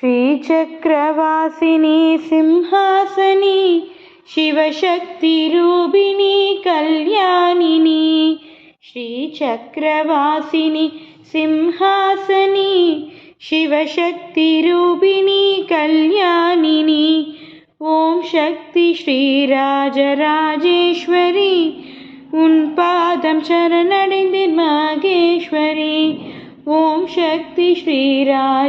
श्रीचक्रवासिनी सिंहासनी शिवशक्तिरूपिणी कल्याणिनी श्रीचक्रवासिनी सिंहासनी शिवशक्तिरूपिणी कल्याणिनी ॐ शक्ति श्रीराजराजेश्वरी उन्पादं पादं चरनडेन्दे मागेश्वरी ஓம் சக்தி ஸ்ரீராஜராஜேஸ்வரி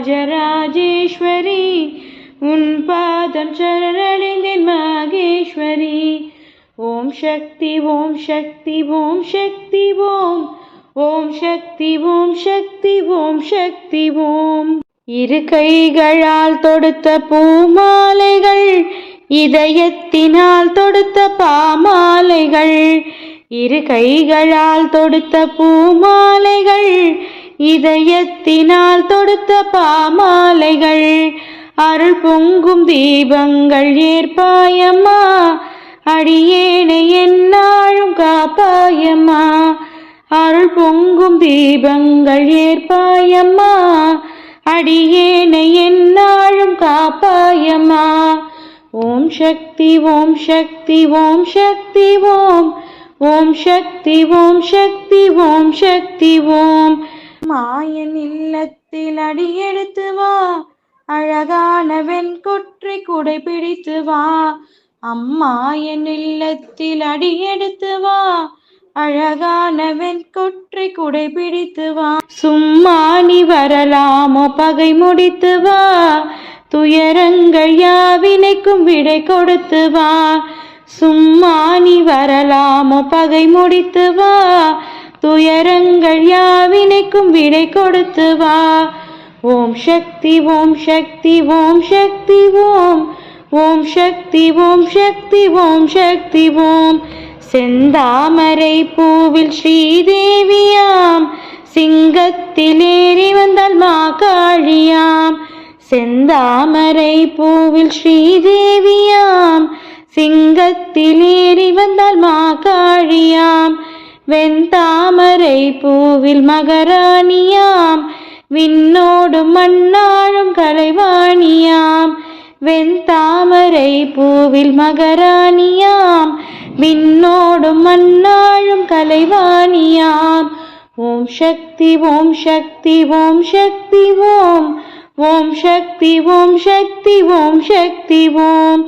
உன் பாதம் சரணடைந்தேன் மகேஸ்வரி. ஓம் சக்தி ஓம் சக்தி ஓம் சக்தி ஓம். ஓம் சக்தி ஓம் சக்தி ஓம் சக்தி ஓம். இரு கைகளால் தொடுத்த பூமாலைகள் இதயத்தினால் தொடுத்த பாமாலைகள். இரு கைகளால் தொடுத்த பூமாலைகள் இதயத்தினால் தொடுத்த பாமாலைகள் அருள் பொங்கும் தீபங்கள் ஏற்பாயம்மா. அடியேனை என்னாலும் காப்பாயம்மா. அருள் பொங்கும் தீபங்கள் ஏற்பாயம்மா. அடியேனை என்னாலும் காப்பாயம்மா. ஓம் சக்தி ஓம் சக்தி ஓம் சக்தி ஓம். ஓம் சக்தி ஓம் சக்தி ஓம் சக்தி ஓம். மாயன் இல்லத்தில் அடியெடுத்து வா. அழகான வெண்கொற்றை குடை பிடித்து வா. அம்மா என் இல்லத்தில் அடியெடுத்து வா. அழகான வெண்கொற்றை குடை பிடித்து வா. சும்மா நீ வரலாமோ பகை முடித்து வா. துயரங்கள் யாவினைக்கும் விடை கொடுத்து வா. சும்மா நீ வரலாமோ பகை முடித்து வா. துயரங்கள் யாவினைக்கும் விடை கொடுத்து வா. ஓம் சக்தி ஓம் சக்தி ஓம் சக்தி ஓம். ஓம் சக்தி ஓம் சக்தி ஓம் சக்தி ஓம். செந்தாமரை பூவில் ஸ்ரீதேவியாம். சிங்கத்திலேறி வந்தால் மா காழியாம் செந்தாமரை பூவில் ஸ்ரீதேவியாம். சிங்கத்திலேறி வந்தால் மா காழியாம் மதுரை பூவில் மகராணியாம் விண்ணோடும் மண்ணாழும் கலைவாணியாம் வெண்தாமரை பூவில் மகராணியாம் விண்ணோடும் மண்ணாழும் கலைவாணியாம். ஓம் சக்தி ஓம் சக்தி ஓம் சக்தி ஓம். ஓம் சக்தி ஓம் சக்தி ஓம் சக்தி ஓம்.